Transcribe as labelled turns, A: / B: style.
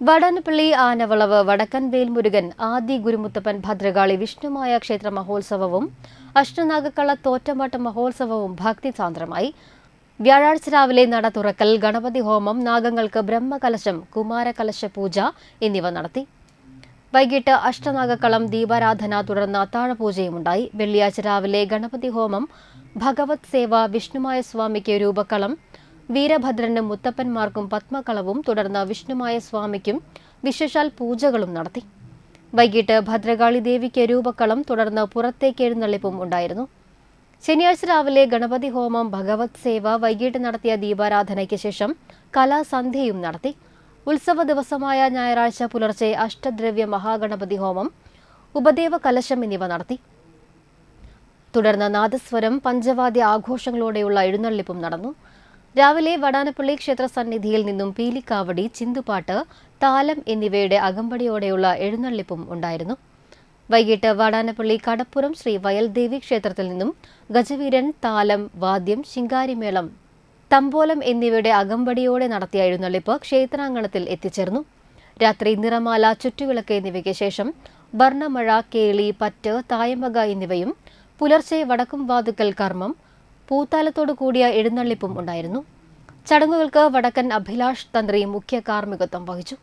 A: വടനപ്പള്ളി ആനവളവ് വടക്കൻ വേൽമുരുകൻ ആദി ഗുരുമുത്തപ്പൻ ഭദ്രകാളി വിഷ്ണുമായ ക്ഷേത്ര മഹോത്സവവും അഷ്ടനാഗക്കള തോറ്റമാട്ട മഹോത്സവവും ഭക്തിസാന്ദ്രമായി. വ്യാഴാഴ്ച രാവിലെ നട തുറക്കൽ ഗണപതി ഹോമം നാഗങ്ങൾക്ക് ബ്രഹ്മകലശം കുമാരകലശ പൂജ എന്നിവ നടത്തി. വൈകിട്ട് അഷ്ടനാഗക്കളം ദീപാരാധന തുടർന്ന് അത്താഴപൂജയുമുണ്ടായി. വെള്ളിയാഴ്ച രാവിലെ ഗണപതി ഹോമം ഭഗവത് സേവ വിഷ്ണുമായ സ്വാമിക്ക് രൂപക്കളം വീരഭദ്രനും മുത്തപ്പന്മാർക്കും പത്മകളവും തുടർന്ന് വിഷ്ണുമായ സ്വാമിക്കും വിശേഷാൽ പൂജകളും നടത്തി. വൈകിട്ട് ഭദ്രകാളി ദേവിക്ക് രൂപക്കളം തുടർന്ന് പുറത്തേക്ക് എഴുന്നള്ളിപ്പും ഉണ്ടായിരുന്നു. ശനിയാഴ്ച രാവിലെ ഗണപതി ഹോമം ഭഗവത് സേവ വൈകിട്ട് നടത്തിയ ദീപാരാധനയ്ക്ക് ശേഷം കലാസന്ധ്യയും നടത്തി. ഉത്സവ ദിവസമായ ഞായറാഴ്ച പുലർച്ചെ അഷ്ടദ്രവ്യ മഹാഗണപതി ഹോമം ഉപദേവ കലശം എന്നിവ നടത്തി. തുടർന്ന് നാദസ്വരം പഞ്ചവാദ്യ ആഘോഷങ്ങളോടെയുള്ള എഴുന്നള്ളിപ്പും നടന്നു. രാവിലെ വടാനപ്പള്ളി ക്ഷേത്ര സന്നിധിയിൽ നിന്നും പീലിക്കാവടി ചിന്തുപാട്ട് താലം എന്നിവയുടെ അകമ്പടിയോടെയുള്ള എഴുന്നള്ളിപ്പും ഉണ്ടായിരുന്നു. വൈകിട്ട് വടാനപ്പള്ളി കടപ്പുറം ശ്രീ വയൽദേവി ക്ഷേത്രത്തിൽ നിന്നും ഗജവീരൻ താലം വാദ്യം ശിങ്കാരിമേളം തമ്പോലം എന്നിവയുടെ അകമ്പടിയോടെ നടത്തിയ എഴുന്നള്ളിപ്പ് ക്ഷേത്രാങ്കണത്തിൽ എത്തിച്ചേർന്നു. രാത്രി നിറമാല ചുറ്റുവിളക്ക് എന്നിവയ്ക്ക് ശേഷം വർണമഴ കേളി പറ്റ് തായമ്പക എന്നിവയും പുലർച്ചെ വടക്കും വാതുക്കൽ കർമ്മം പൂത്താലത്തോടു കൂടിയ എഴുന്നള്ളിപ്പും ഉണ്ടായിരുന്നു. ചടങ്ങുകൾക്ക് വടക്കൻ അഭിലാഷ് തന്ത്രി മുഖ്യ കാർമ്മികത്വം വഹിച്ചു